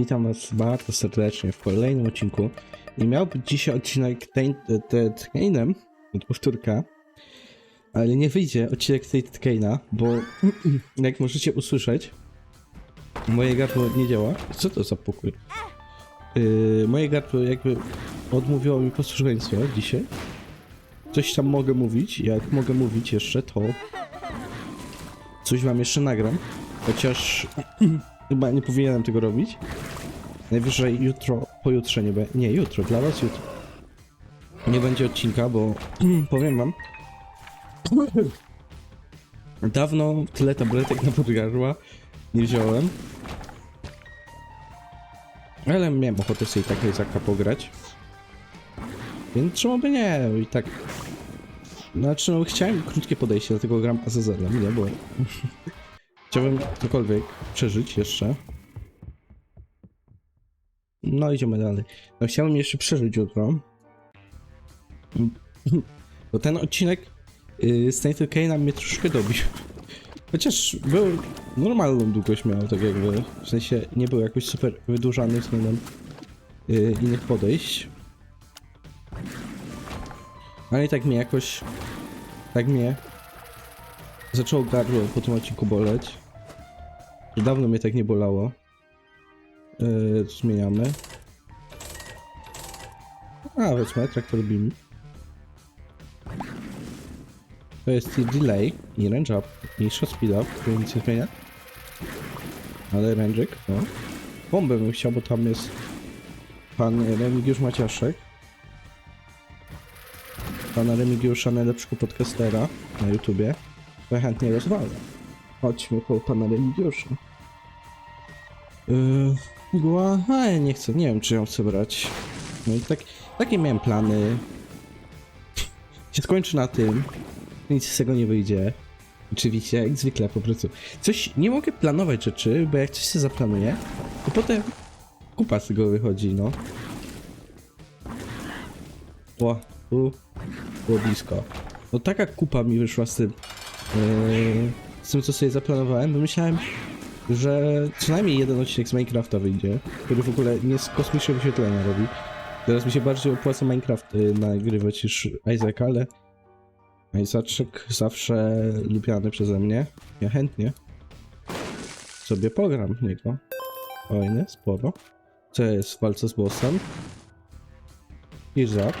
Witam Was bardzo serdecznie w kolejnym odcinku. I miał być dzisiaj odcinek Kane'em, powtórka, ale nie wyjdzie odcinek Kane'a, bo jak możecie usłyszeć, moje gardło nie działa. Co to za pokój? Yy, moje gardło jakby odmówiło mi posłuszeństwa dzisiaj. Coś tam mogę mówić, jak mogę mówić jeszcze, to coś Wam jeszcze nagram. Chociaż chyba nie powinienem tego robić. Najwyżej jutro, pojutrze nie będzie. Nie, jutro, dla was jutro. Nie będzie odcinka, bo powiem wam. Dawno tyle tabletek na podgardła nie wziąłem. Ale miałem ochotę sobie tak Izaka pograć. Więc czemu by nie? I tak. Znaczy, no chciałem krótkie podejście, dlatego gram Azazelem, nie? Bo chciałbym cokolwiek przeżyć jeszcze. No idziemy dalej. No chciałbym jeszcze przeżyć jutro. Bo ten odcinek yy, z Nathan Kane'a mnie troszkę dobił. Chociaż był normalną długość miał, tak jakby. W sensie nie był jakoś super wydłużany względem yy, innych podejść. Ale i tak mnie jakoś... Tak mnie... Zaczęło gardło po tym odcinku boleć. Dawno mnie tak nie bolało. Yy, zmieniamy. A, wezmę traktor beam. To jest i delay, i range up, i speed up, który nic nie zmienia. Ale range'ik, no. Bombę bym chciał, bo tam jest pan Remigiusz Maciaszek. Pana Remigiusza, najlepszego podcastera na YouTubie. To ja chętnie rozwalę. Chodźmy po pana Remigiusza. Yy, Mgła? A ja nie chcę, nie wiem czy ją chcę brać. No i tak, takie miałem plany. się skończy na tym. Nic z tego nie wyjdzie. Oczywiście, jak zwykle po prostu. Coś, nie mogę planować rzeczy, bo jak coś się zaplanuję, to potem kupa z tego wychodzi, no. O, tu było blisko. No taka kupa mi wyszła z tym, yy, z tym co sobie zaplanowałem, bo myślałem, że co najmniej jeden odcinek z Minecrafta wyjdzie, który w ogóle nie z kosmiczne wyświetlenia robi. Teraz mi się bardziej opłaca Minecraft y, nagrywać niż Isaac, ale Isaacek zawsze lubiany przeze mnie. Ja chętnie sobie pogram w niego. Fajne, sporo. Co jest w walce z bossem? Izak.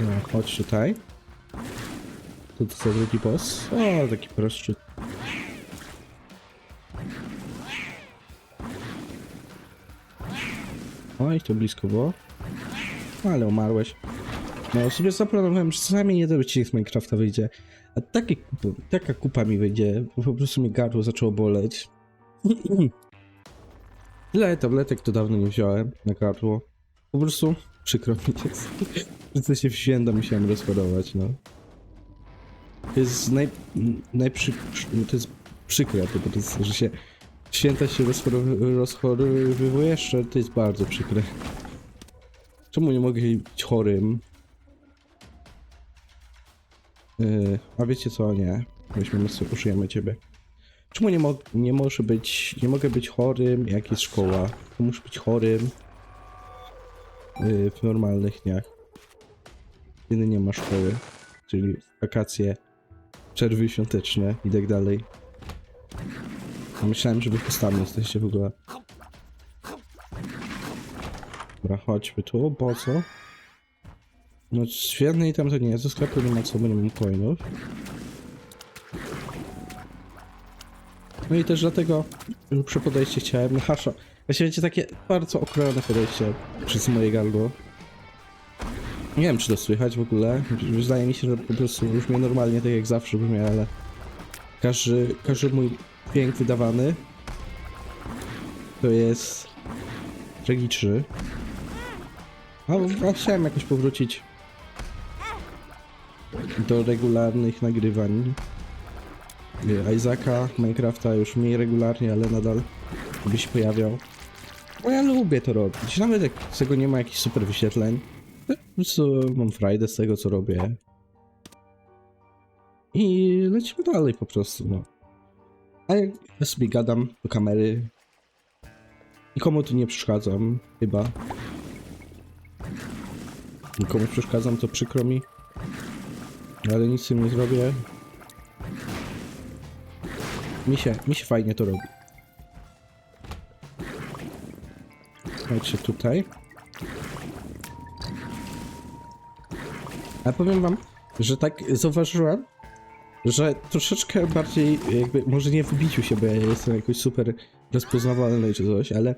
No, chodź tutaj. Tu to jest drugi boss. O, taki prostszy. Oj, to blisko było. Ale umarłeś. No, sobie zaplanowałem, że czasami jeden odcinek z Minecrafta wyjdzie. A taka kupa mi wyjdzie, po prostu mi gardło zaczęło boleć. Tyle tabletek to dawno nie wziąłem na gardło. Po prostu przykro mi jest. To się w musiałem rozchorować, no. To jest naj, najprzy, to jest przykre, to, jest, że się święta się rozchorowy- rozchorowywuje jeszcze, to jest bardzo przykre. Czemu nie mogę być chorym? Yy, a wiecie co, nie. Weźmiemy użyjemy ciebie. Czemu nie, mo nie może być, nie mogę być chorym, jak jest szkoła? Muszę być chorym yy, w normalnych dniach. Kiedy nie ma szkoły, czyli wakacje, przerwy świąteczne i tak dalej. Myślałem, że wy postawni jesteście w ogóle. Dobra, chodźmy tu, po co? No świetny i tam to nie jest, do sklepu nie ma co, bo nie mam coinów. No i też dlatego przy podejście chciałem na hasza. Właśnie wiecie, takie bardzo okrojone podejście przez moje gardło. Nie wiem, czy to słychać w ogóle. Wydaje mi się, że po prostu brzmi normalnie, tak jak zawsze brzmi, ale każdy, każdy mój dźwięk wydawany to jest tragiczny. A, a chciałem jakoś powrócić do regularnych nagrywań. Nie, Isaaca, Minecrafta już mniej regularnie, ale nadal by się pojawiał. Bo ja lubię to robić. Nawet jak z tego nie ma jakichś super wyświetleń. Prostu mam frajdę z tego, co robię. I lecimy dalej po prostu, no. A ja ja sobie gadam do kamery. Nikomu tu nie przeszkadzam, chyba. Nikomu przeszkadzam, to przykro mi. Ale nic z tym nie zrobię. Mi się, mi się fajnie to robi. Chodźcie tutaj. A powiem wam, że tak zauważyłem, że troszeczkę bardziej jakby, może nie w biciu się, bo ja jestem jakoś super rozpoznawalny czy coś, ale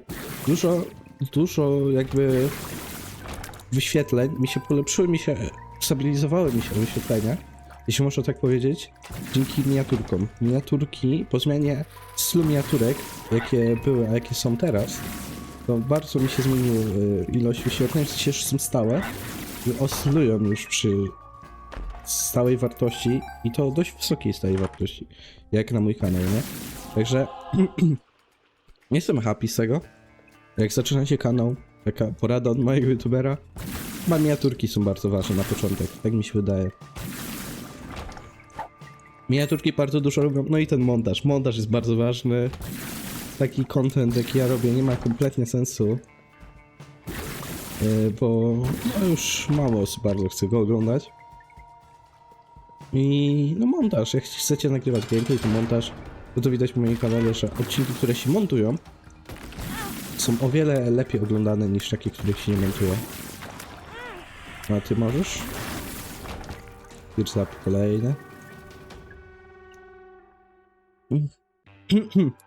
dużo, dużo jakby wyświetleń mi się polepszyły, mi się, stabilizowały mi się wyświetlenia, jeśli można tak powiedzieć, dzięki miniaturkom. Miniaturki po zmianie stylu miniaturek, jakie były, a jakie są teraz, to bardzo mi się zmienił y, ilość wyświetleń, w sensie że są stałe oscylują już przy stałej wartości i to dość wysokiej stałej wartości, jak na mój kanał, nie? Także jestem happy z tego. Jak zaczynacie kanał, taka porada od mojego youtubera, miniaturki są bardzo ważne na początek, tak mi się wydaje. Miniaturki bardzo dużo robią, no i ten montaż. Montaż jest bardzo ważny. Taki content, jaki ja robię, nie ma kompletnie sensu. Yy, bo no już mało osób bardzo chce go oglądać. I no montaż, jak chcecie nagrywać gameplay, to montaż, to widać po moim kanale, że odcinki, które się montują, są o wiele lepiej oglądane niż takie, których się nie montuje. A ty możesz? Here's up kolejne.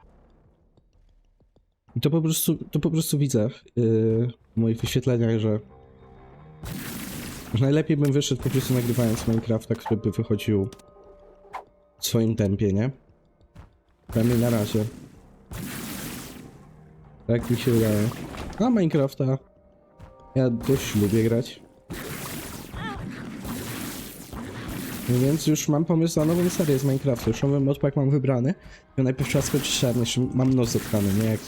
I to po prostu, to po prostu widzę yy, w moich wyświetleniach, że najlepiej bym wyszedł po prostu nagrywając Minecrafta, który by wychodził w swoim tempie, nie? Przynajmniej na razie. Tak mi się wydaje. A Minecrafta ja dość lubię grać. No więc już mam pomysł na nową serię z Minecrafta. Już nowy modpack mam wybrany. Ja najpierw trzeba skończyć czarny, mam nos zatkany, nie? Jak...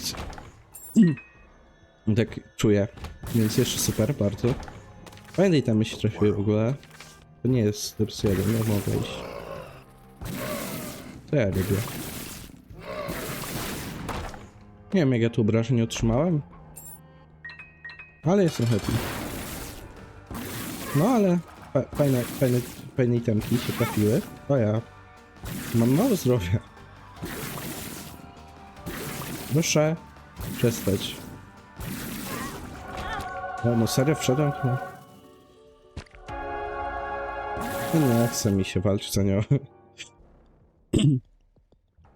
tak czuję. Więc jeszcze super, bardzo. Pamiętaj tam się trafiły w ogóle. To nie jest plus jeden, nie mogę iść. Co ja robię? Nie wiem jak ja tu obrażeń otrzymałem. Ale jestem happy. No ale fa fajne, fajne, fajne itemki się trafiły. O ja. Mam mało zdrowia. Proszę przestać. O, no serio wszedłem. No nie chce mi się walczyć za nią.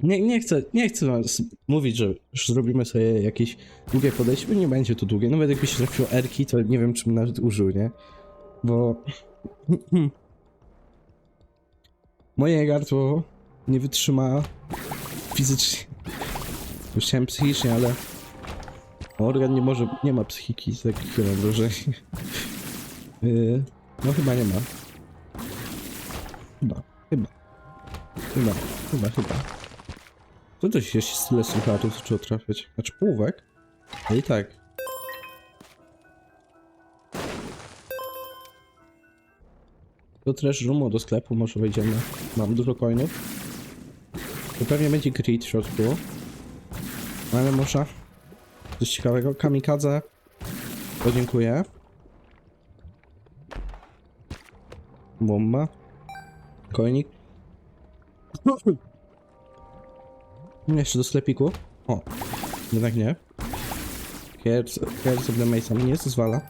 Nie, nie chcę, nie chcę was mówić, że już zrobimy sobie jakieś długie podejście, bo nie będzie to długie. Nawet jakby się trafiło erki, to nie wiem, czym nawet użył, nie? Bo... Moje gardło nie wytrzyma fizycznie. Już chciałem psychicznie, ale... Organ nie może, nie ma psychiki, z takich mam wrażenie. Yy, no chyba nie ma. Chyba, chyba. Chyba, chyba, chyba. Co to się jeszcze tyle słuchatów zaczęło trafiać? Znaczy półwek? No i tak. Do trash roomu, do sklepu może wejdziemy. Mam dużo coinów. To pewnie będzie grid w środku. Ale może coś ciekawego. Kamikadze. Podziękuję. Bomba. Konik. Jeszcze do sklepiku. O, jednak nie. Here's, here's of the Mason nie zwala.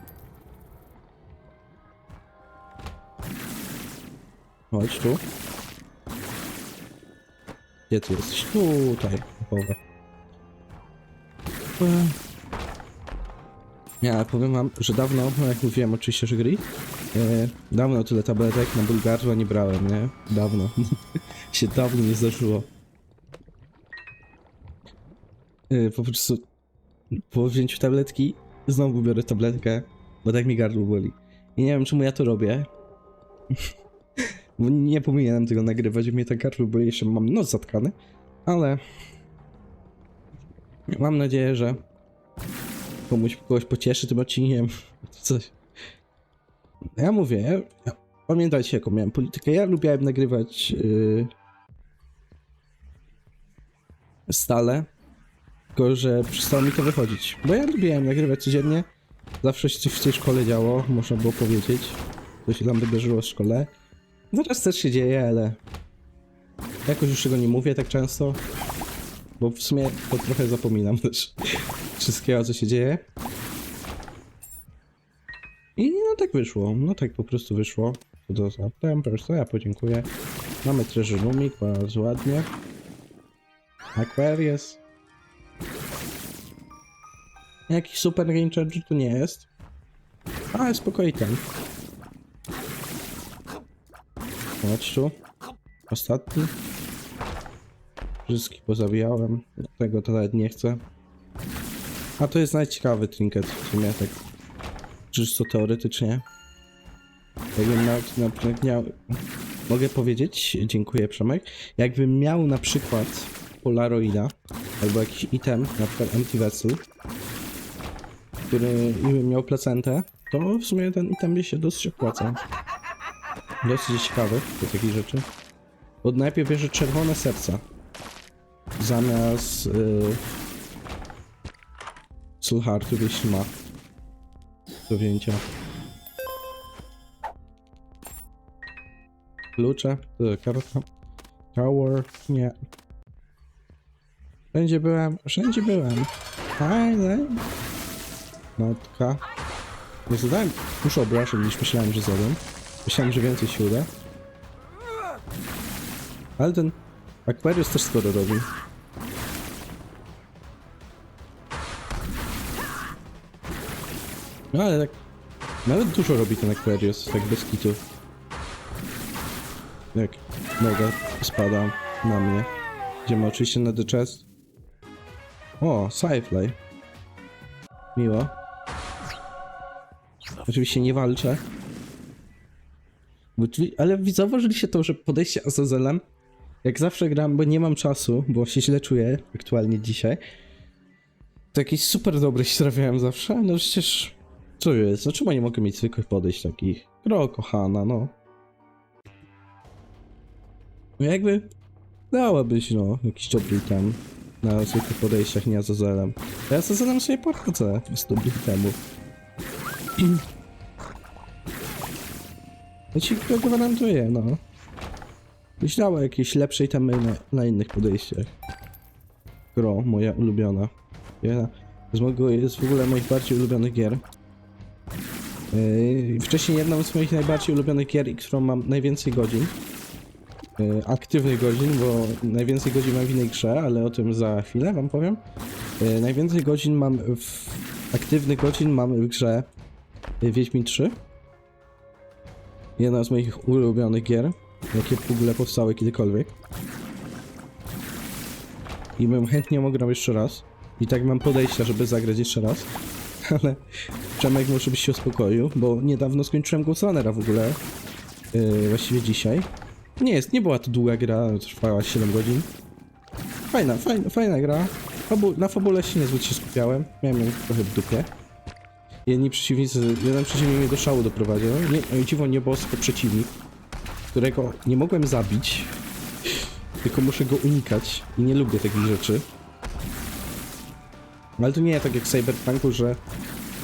Chodź tu. Gdzie ty jesteś? Tutaj. Połowa. Ale powiem wam, że dawno, no jak mówiłem oczywiście, że gry, e, dawno tyle tabletek na ból gardła nie brałem, nie? Dawno. się dawno nie zdarzyło. E, po prostu po wzięciu tabletki znowu biorę tabletkę, bo tak mi gardło boli. I nie wiem czemu ja to robię. nie powinienem tego nagrywać, bo mnie tak gardło boli, jeszcze mam nos zatkany, ale mam nadzieję, że komuś kogoś pocieszy tym odcinkiem. Coś. Ja mówię, ja, pamiętajcie jaką miałem politykę. Ja lubiłem nagrywać yy, stale, tylko że przestało mi to wychodzić. Bo ja lubiłem nagrywać codziennie, zawsze się w tej szkole działo, można było powiedzieć, co się tam wydarzyło w szkole. Teraz też się dzieje, ale jakoś już tego nie mówię tak często, bo w sumie to trochę zapominam też wszystkiego, co się dzieje. I no tak wyszło, no tak po prostu wyszło. To do za Pampers, to ja podziękuję. Mamy treasure roomik, bardzo ładnie. Aquarius. Jakiś super game changer tu nie jest. Ale spokojnie ten. Chodź tu. Ostatni. Wszystkich pozabijałem. Tego to nawet nie chcę. A to jest najciekawy trinket w sumie tak. Czysto teoretycznie. Jakbym na miał, mogę powiedzieć, dziękuję Przemek, jakbym miał na przykład Polaroida albo jakiś item, na przykład Empty Vessel, który i bym miał placentę, to w sumie ten item by się dosyć opłacał. Dosyć ciekawy do takich rzeczy. Bo najpierw bierze czerwone serca zamiast yy, Soul Heartów, jeśli ma do wzięcia. Klucze, y, karta, tower, nie. Wszędzie byłem, wszędzie byłem. Fajne. Notka. Nie zadałem już obrażeń niż myślałem, że zadam. Myślałem, że więcej się uda. Ale ten Aquarius też sporo robi. No ale tak... Nawet dużo robi ten Aquarius, tak bez kitu. Jak noga spada na mnie. Idziemy oczywiście na The Chest. O, Sci-Fly. Miło. Oczywiście nie walczę. Ale zauważyliście to, że podejście Azazelem, jak zawsze gram, bo nie mam czasu, bo się źle czuję aktualnie dzisiaj, to jakieś super dobre się trafiałem zawsze, no przecież... Co jest? Dlaczego nie mogę mieć zwykłych podejść takich? Gro, kochana, no. No jakby dałabyś, no, jakiś dobry tam na zwykłych podejściach, nie Azazelem. Ja Azazelem sobie poradzę z dobrych temów. Ja ci to gwarantuję, no. Byś dała jakieś lepszej temy na, na innych podejściach. Gro, moja ulubiona. Jedna z, mojego, jest w ogóle moich bardziej ulubionych gier. Yy, wcześniej jedną z moich najbardziej ulubionych gier, i którą mam najwięcej godzin. Yy, aktywnych godzin, bo najwięcej godzin mam w innej grze, ale o tym za chwilę wam powiem. Yy, najwięcej godzin mam w... Aktywnych godzin mam w grze yy, Wiedźmin 3. Jedna z moich ulubionych gier, jakie w ogóle powstały kiedykolwiek. I bym chętnie grać jeszcze raz. I tak mam podejścia, żeby zagrać jeszcze raz. Ale Przemek może byś się uspokoił, bo niedawno skończyłem Ghost Runnera w ogóle. Yy, właściwie dzisiaj. Nie jest, nie była to długa gra, trwała 7 godzin. Fajna, fajna, fajna gra. Fabu na fabule się niezbyt się skupiałem. Miałem ją trochę w dupie. Jedni przeciwnicy, jeden przeciwnik mnie do szału doprowadził. Nie, dziwo nie bosko przeciwnik, którego nie mogłem zabić, tylko muszę go unikać i nie lubię takich rzeczy. Ale to nie tak jak w Cyberpunku, że,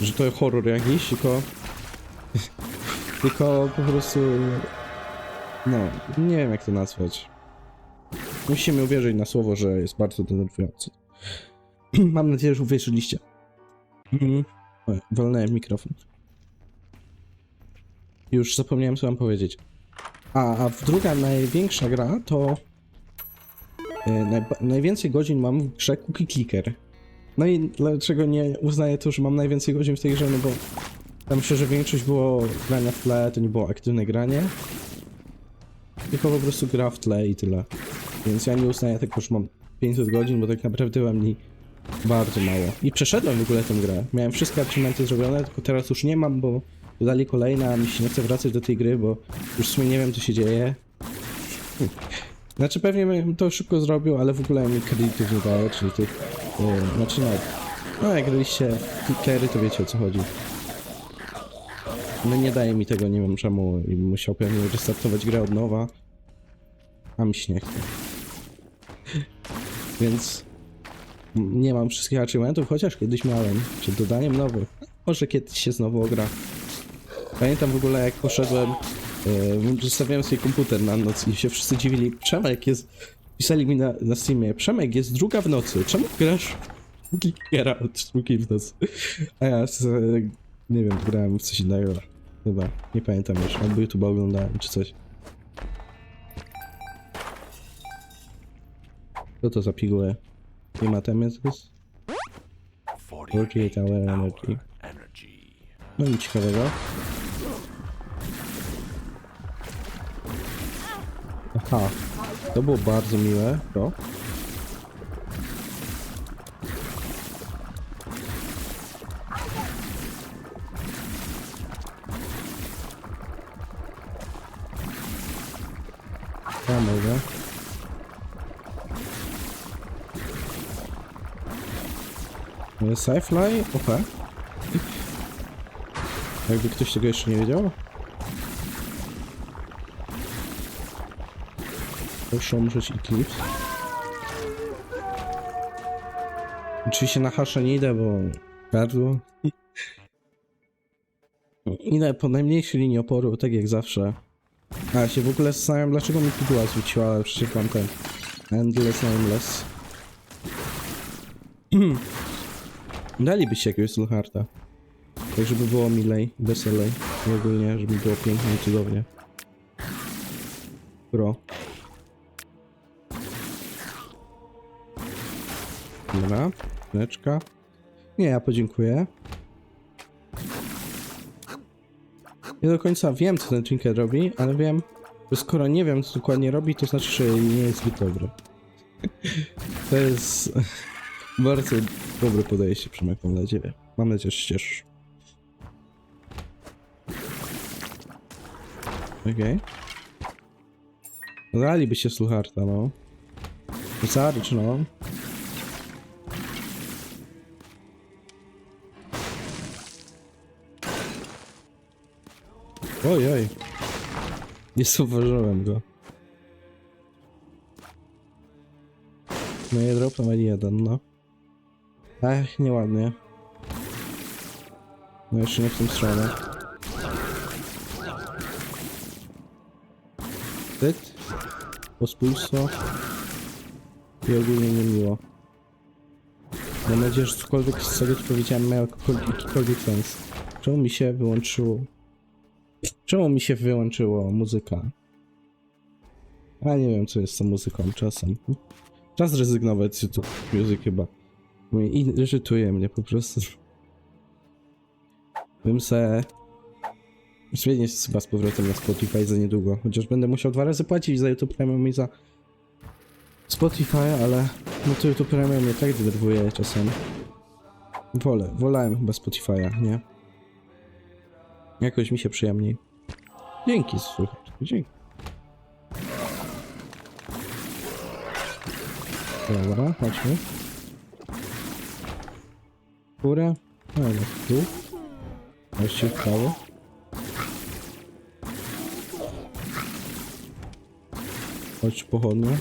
że to horror jakiś, tylko... tylko po prostu... No, nie wiem jak to nazwać. Musimy uwierzyć na słowo, że jest bardzo denerwujący. Mam nadzieję, że uwierzyliście. Mhm. Mikrofon. Już zapomniałem co mam powiedzieć. A, a druga największa gra to... E, najba- najwięcej godzin mam w grze Cookie Clicker. No i dlaczego nie uznaję to, że mam najwięcej godzin w tej grze, no bo tam myślę, że większość było grania w tle, to nie było aktywne granie. Tylko po prostu gra w tle i tyle. Więc ja nie uznaję tego, że mam 500 godzin, bo tak naprawdę mam mi bardzo mało. I przeszedłem w ogóle tę grę. Miałem wszystkie achievementy zrobione, tylko teraz już nie mam, bo dodali kolejne, a mi się nie chce wracać do tej gry, bo już w sumie nie wiem co się dzieje. Znaczy pewnie bym to szybko zrobił, ale w ogóle mi kredytów nie daje, czyli tych... Yy, znaczy no... No jak graliście klickery, to wiecie o co chodzi. No nie daje mi tego, nie wiem czemu i musiał pewnie restartować grę od nowa. A mi się nie chce. Więc Nie mam wszystkich achievementów, chociaż kiedyś miałem. Przed dodaniem nowych. Może kiedyś się znowu ogra. Pamiętam w ogóle jak poszedłem, yy, zostawiałem sobie komputer na noc i się wszyscy dziwili. Przemek jest, pisali mi na, na Steamie, Przemek jest druga w nocy, czemu grasz Geralt drugi w nocy? A ja nie wiem, grałem w coś innego. Chyba, nie pamiętam już, albo YouTube oglądałem czy coś. Co to za pigułę? Nie ma tam jest? 48 hour energy. No nic ciekawego. Aha, to było bardzo miłe, to. Ja mogę. Sci-Fly? Okej. Jakby ktoś tego jeszcze nie wiedział. Proszę umrzeć Eclipse. Oczywiście na hasze nie idę, bo gardło. Idę po najmniejszej linii oporu, tak jak zawsze. A się w ogóle zastanawiam, dlaczego mi piguła zwróciła, ale przecież mam ten Endless Nameless. Dalibyście jakiegoś Sulharta. Tak, żeby było milej, weselej i ogólnie, żeby było pięknie i cudownie. Pro. Dobra, chwileczka. Nie, ja podziękuję. Nie do końca wiem, co ten Trinket robi, ale wiem, że skoro nie wiem, co dokładnie robi, to znaczy, że nie jest zbyt dobry. to jest bardzo dobre podejście, Przemek, mam nadzieję. Mam nadzieję, że się cieszysz. Okej. Okay. Dalibyście Slucharta, no. Zarcz, no. Oj, oj. Nie zauważyłem go. No i drop numer jeden, no. Ech, nieładnie. No jeszcze nie w tą stronę. Wstyd. Pospólstwo. I ogólnie niemiło. Mam nadzieję, że cokolwiek z tego co powiedziałem miał jakikolwiek sens. Czemu mi się wyłączyło? Czemu mi się wyłączyło muzyka? A nie wiem co jest z tą muzyką czasem. Czas zrezygnować z YouTube Music chyba. Irytuje mnie po prostu. Bym se... Zmienię się chyba z powrotem na Spotify za niedługo. Chociaż będę musiał dwa razy płacić za YouTube Premium i za Spotify, ale no to YouTube Premium mnie tak denerwuje czasem. Wolę, wolałem chyba Spotify'a, nie? Jakoś mi się przyjemniej. Dzięki, słuchaj. Dzięki. Dobra, chodźmy. Górę. No, no, tu. Właściwie w prawo. Chodź pochodnie.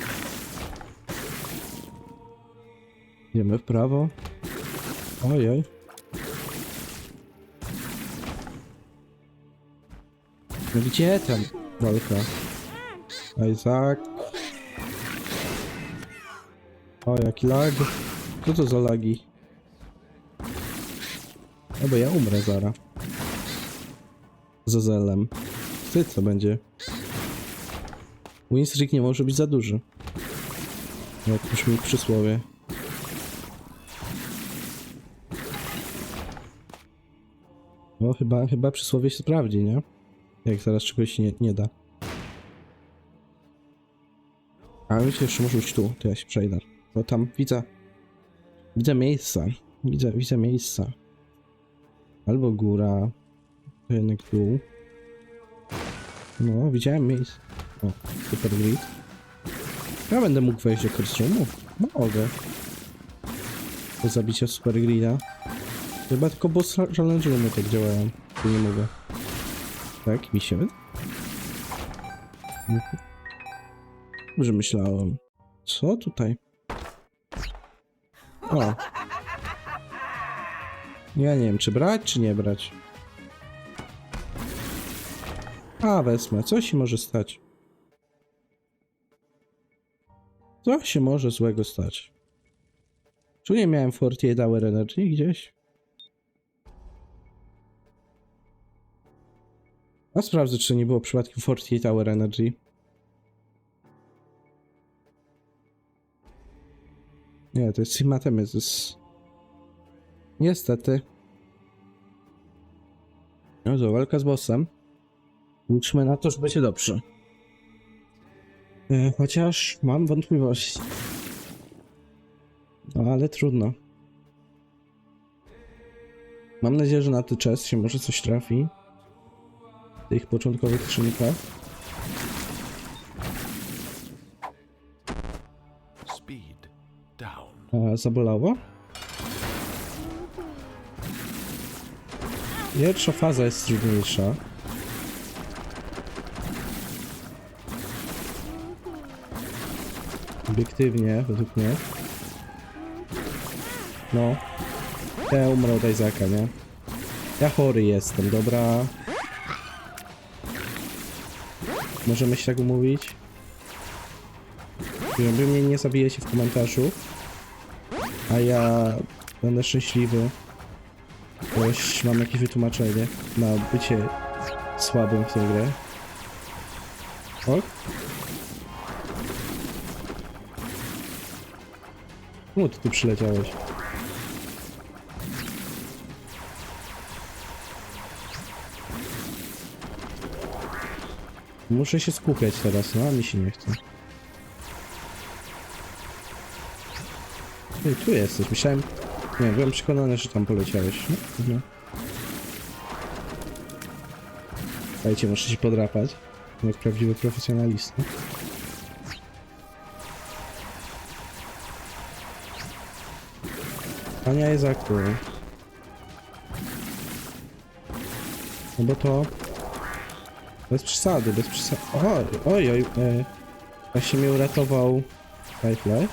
Idziemy w prawo. Ojej. No gdzie tam walka? Isaac. O, jaki lag. Co to za lagi? Albo ja umrę zara. Z zelem. Ty co będzie? Winstreak nie może być za duży. Jak już mi przysłowie. No chyba, chyba przysłowie się sprawdzi, nie? Jak zaraz czegoś nie, nie da. Ale myślę, jeszcze może być tu, to ja się przejdę. Bo tam widzę... Widzę miejsca. Widzę, widzę miejsca. Albo góra. To jednak dół. No, widziałem miejsce. O, super grid. Ja będę mógł wejść do kostiumu? Mogę. Do zabicia super grida. Chyba tylko boss challenge tak działają. Tu nie mogę. Tak, mi się wyda. Mhm. Dobrze myślałem. Co tutaj? O. Ja nie wiem, czy brać, czy nie brać. A, wezmę. Co się może stać? Co się może złego stać? Tu nie miałem 48 Hour Energy gdzieś? A sprawdzę, czy nie było przypadkiem 48 Hour Energy. Nie, to jest Sigmatemyzys. Niestety. No to walka z bossem. Liczmy na to, że będzie dobrze. E, chociaż mam wątpliwości. No ale trudno. Mam nadzieję, że na ten czas się może coś trafi. Tych początkowych skrzynkach. A, zabolało? Pierwsza faza jest trudniejsza. Obiektywnie, według mnie. No. Ja umrę od nie? Ja chory jestem, dobra. Możemy się tak umówić? Żeby mnie nie zabijecie w komentarzu. A ja będę szczęśliwy. Bo już mam jakieś wytłumaczenie na bycie słabym w tę grę. O? Czemu ty przyleciałeś? Muszę się skupiać teraz, no a mi się nie chce. Ty, tu jesteś, myślałem... Nie, byłem przekonany, że tam poleciałeś. No, no. Muszę się podrapać. Jak prawdziwy profesjonalista. Pania jest aktor. No bo to... Bez przesady, bez przesady. Oj, oj, oj. E, właśnie mnie uratował Life.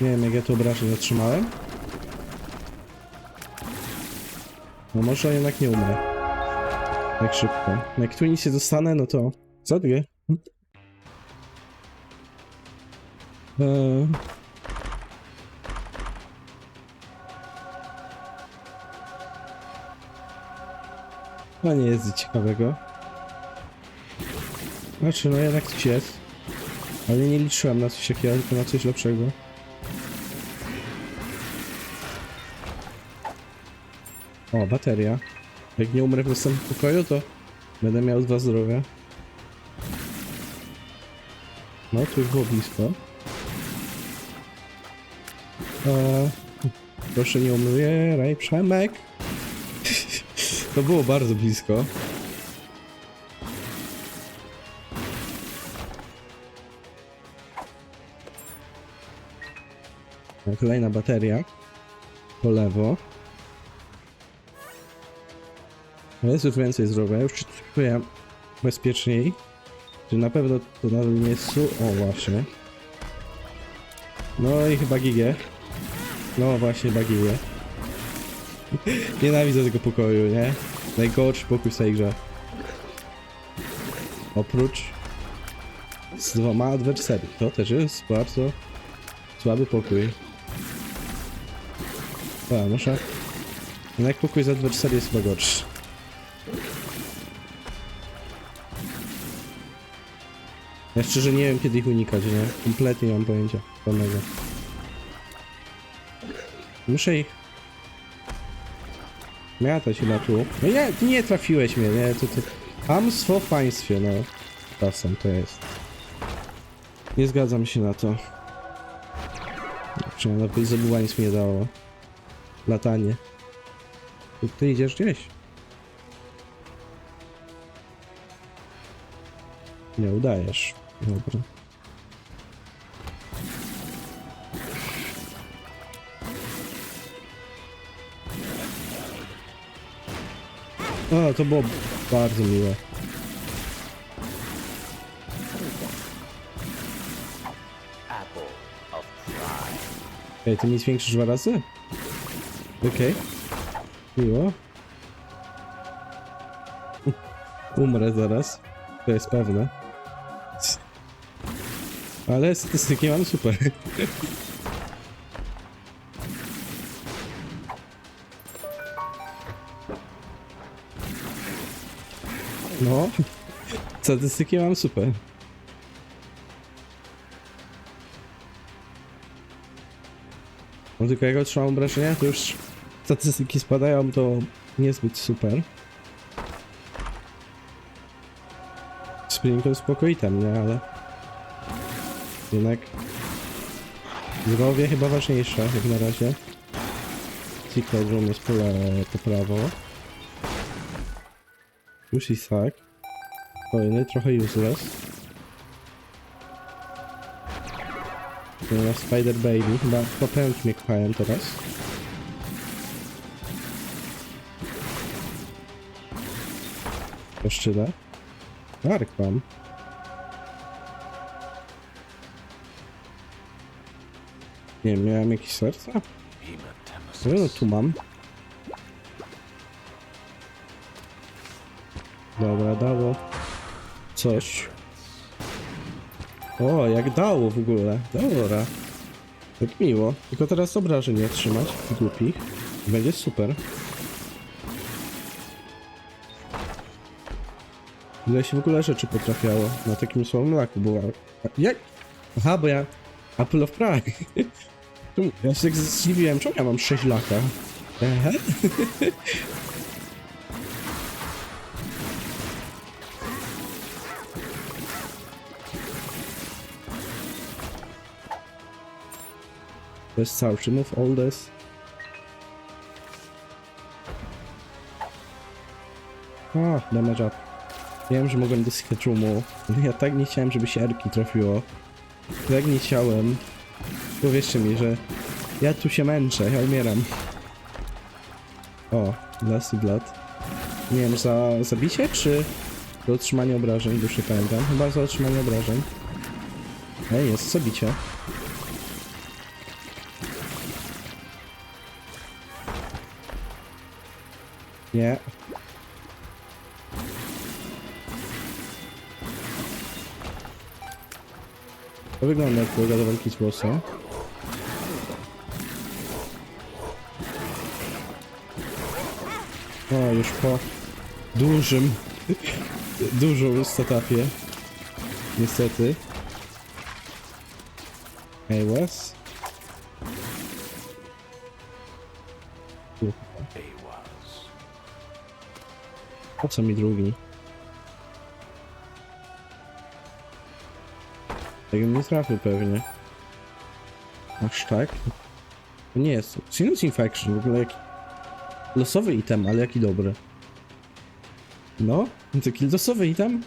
Nie wiem jak ja to obrażeń zatrzymałem. No może jednak nie umrę. Tak szybko. Jak tu nic nie dostanę, no to... Za dwie. Eee... No nie jest ciekawego. Znaczy, no jednak coś jest. Ale nie liczyłem na coś takiego, tylko na coś lepszego. O, bateria. Jak nie umrę w następnym pokoju, to będę miał dwa zdrowia. No, tu już było blisko. Eee, proszę nie umieraj, Przemek. To było bardzo blisko. Kolejna bateria. Po lewo. No Jest już więcej zdrowia, już czuję bezpieczniej. Czy na pewno to nadal nie jest su... O, właśnie. No i chyba gigę. No właśnie, chyba. Nienawidzę tego pokoju, nie? Najgorszy pokój w tej grze. Oprócz z dwoma adwersary. To też jest bardzo słaby pokój. A, muszę... Jednak pokój z adwersary jest chyba gorszy. Ja szczerze nie wiem kiedy ich unikać, nie? Kompletnie nie mam pojęcia. Muszę ich... Miatać chyba tu. No nie, ty nie trafiłeś mnie, nie? To ty... Hamstwo w państwie, no. Czasem to jest. Nie zgadzam się na to. Przynajmniej nawet zabuła nic mi nie dało. Latanie. Tu ty idziesz gdzieś? Nie udajesz. Dobra. O, to było bardzo miłe. Ej, ty mi zwiększysz dwa razy? Okej. Miło. Umrę zaraz. To jest pewne. Ale statystyki mam super. No. Statystyki mam super. No tylko jak otrzymam obrażenia, to już statystyki spadają, to niezbyt super. Sprinkle spoko item, nie? Ale... Jednak... Zdrowie chyba ważniejsze, jak na razie. Secret room jest po, le- po prawo. Już i tak. Kolejny, trochę useless. Teraz Spider Baby, chyba popęd mnie kochają teraz. Koszczyle. Dark mam. Nie miałem jakieś serca? No, tu mam. Dobra, dało. Coś. O, jak dało w ogóle. Dobra. Tak miło. Tylko teraz obrażeń nie trzymać. Głupich. Będzie super. Ile się w ogóle rzeczy potrafiało na takim słabym laku była. Jak? Aha, bo ja... Apple of. Czemu- Ja się tak zdziwiłem, czemu ja mam 6 laka? Let's start remove all this. A, damage up. Wiem, że mogłem do secret roomu. Ja tak nie chciałem, żeby się Erki trafiło. Tak nie chciałem. Powiedzcie mi, że ja tu się męczę, ja umieram. O, Lasty Blood. Nie wiem, za zabicie czy za otrzymanie obrażeń? Już nie pamiętam. Chyba za otrzymanie obrażeń. Ej, jest zabicie. Nie. To wygląda jak droga do walki z bossem. O, już po dużym, dużym setupie. Niestety. Hey, Wes? Po co mi drugi? Tego nie trafił pewnie. Aż tak? To nie jest. Sinus Infection w ogóle jaki... Losowy item, ale jaki dobry. No, taki losowy item,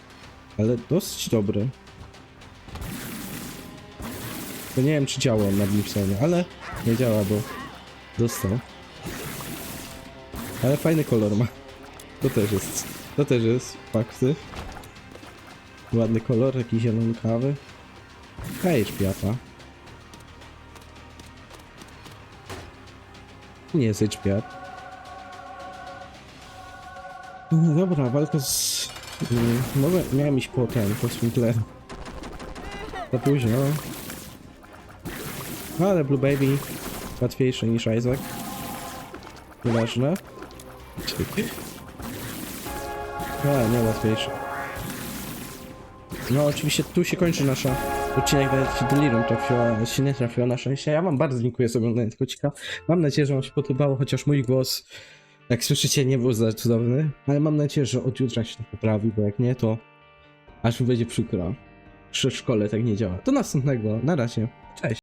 ale dosyć dobry. To nie wiem czy działa na Blimsonie, ale nie działa, bo dostał. Ale fajny kolor ma. To też jest. To też jest fakty. Ładny kolor, taki zielonkawy. Hej, szpiata. Nie jest szpiat. No dobra, walka z... mm, Mogę, miałem iść po ten, po Swinkler. Za późno. No, Ale Blue Baby łatwiejsze niż Isaac. Nieważne. A, nie łatwiejsze. No oczywiście tu się kończy nasza odcinek, nawet Delirium trafiła, się nie trafiła na szczęście. Ja wam bardzo dziękuję za oglądanie tego odcinka. Mam nadzieję, że wam się podobało, chociaż mój głos, jak słyszycie, nie był za cudowny. Ale mam nadzieję, że od jutra się to poprawi, bo jak nie, to aż mi będzie przykro. W szkole tak nie działa. Do następnego, na razie. Cześć.